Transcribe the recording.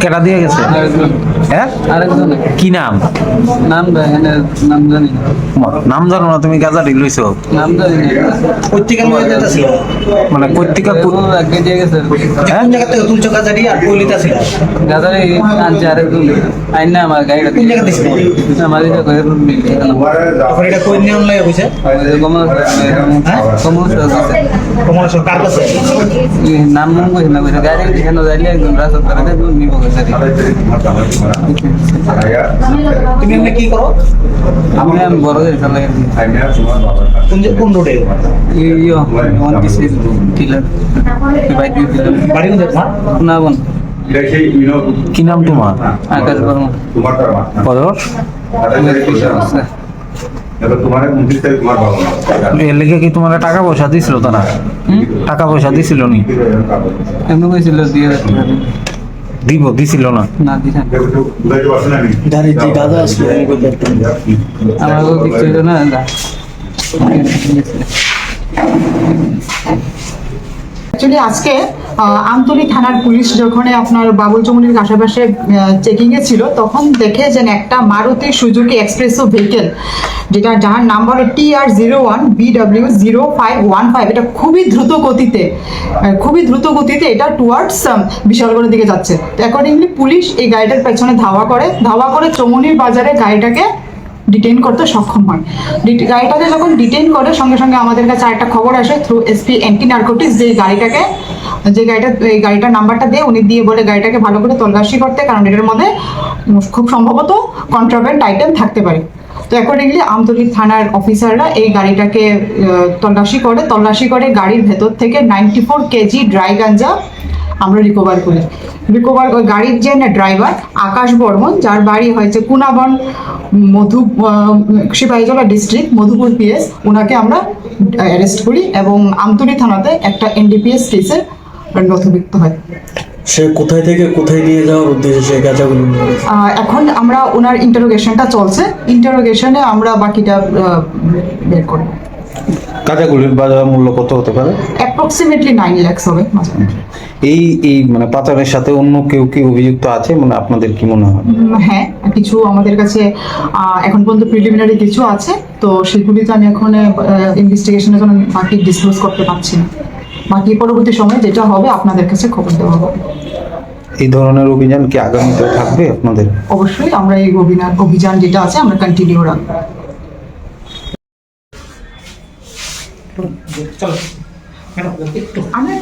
কেটা দিয়ে গেছে? আরেকজন। হ্যাঁ? কি নাম? নাম নাম জানি নাম জানো না তুমি গাজা লইছো নাম জানি না। পত্রিকার মধ্যে মানে কর্তিকা আগে দিয়ে গেছে। হ্যাঁ জায়গা থেকে তুলছো কাজারি আর পলিতা ছিল আনছে আরেকজন আইন না আমার গাড়িটা কোন জায়গা দিছিল আমার এটা কই নিয়ম লাগে হইছে? কমল কমল কমল সরকার। কাছে? নাম মুখ কইছে না কইছে গাড়ি যাইলে একজন রাস্তা ধরে একজন নিব তুমি এমনি কি করো? আমি আমি বড় গাড়ি চালাই কোন কোন রোডে yo one piece killer bike দিলাম বাড়ি কোথায় তোমার? না বোন কি নাম তোমার? আকাশ বর্মা। বয়স এর লেগে কি তোমার টাকা পয়সা দিছিল তারা? টাকা পয়সা দিছিল নি? এমনি কইছিল দিয়ে হাজার টাকা দিবে। দিছিল না? না আমার কিছু অ্যাকচুয়ালি আজকে আমতলী থানার পুলিশ যখন আপনার বাবুল চমুনির আশেপাশে চেকিং এ ছিল, তখন দেখে যে একটা মারুতি সুজুকি এক্সপ্রেসো ভেহিকেল, যেটা যার number T R zero one BW zero five one five এটা খুবই দ্রুত গতিতে খুবই দ্রুত গতিতে এটা টুয়ার্ডস বিশালগড়ের দিকে যাচ্ছে। অ্যাকর্ডিংলি পুলিশ এই গাড়িটার পেছনে ধাওয়া করে ধাওয়া করে চমুনির বাজারে গাড়িটাকে ডিটেইন করতে সক্ষম হয়। ডিট- গাড়িটাকে যখন ডিটেইন করে, সঙ্গে সঙ্গে আমাদের কাছে একটা খবর আসে থ্রু এসপি অ্যান্টি নার্কোটিক্স যে গাড়িটাকে, যে গাড়িটা, এই গাড়িটার নাম্বারটা দিয়ে উনি দিয়ে বলে গাড়িটাকে ভালো করে তল্লাশি করতে, কারণ এটার মধ্যে খুব সম্ভবত কন্ট্রাব্যান্ড আইটেম থাকতে পারে। তো অ্যাকর্ডিংলি আমতলী থানার অফিসাররা এই গাড়িটাকে তল্লাশি করে তল্লাশি করে গাড়ির ভেতর থেকে ninety four KG dry ganja আমরা রিকভার করি। রিকভার গাড়ির যে ড্রাইভার আকাশ বর্মন যার বাড়ি হয়েছে Kunaban Madhu Sepahijala district Madhupur P S ওনাকে আমরা অ্যারেস্ট করি এবং আমতলী থানাতে একটা এনডিপিএস কেসের নথিভুক্ত হয়। সে কোথায় থেকে কোথায় নিয়ে যাওয়ার উদ্দেশ্যে সেই গাঁজাগুলো এখন আমরা ওনার ইন্টারোগেশনটা চলছে। ইন্টারোগেশনে আমরা বাকিটা বের করব। কাজাগুলির বাজার মূল্য কত হতে পারে? অ্যাপ্রক্সিমেটলি নাইন ল্যাক্স হবে এই এই মানে পাচারের সাথে অন্য কেউ কি অভিযুক্ত আছে? মানে আপনাদের কি মনে হয়? হ্যাঁ কিছু আমাদের কাছে এখন পর্যন্ত প্রিলিমিনারি কিছু আছে তো সেগুলি তো আমি এখন ইনভেস্টিগেশনের জন্য বাকি ডিসক্লোজ করতে পারছি না। বাকি পরবর্তী সময় যেটা হবে আপনাদের কাছে খবর দেওয়া হবে। এই ধরনের অভিযান কি আগামীতে থাকবে আপনাদের? অবশ্যই আমরা এই অভিযান অভিযান যেটা আছে আমরা কন্টিনিউ রাখব। চলো ম্যাডাম একটু আমি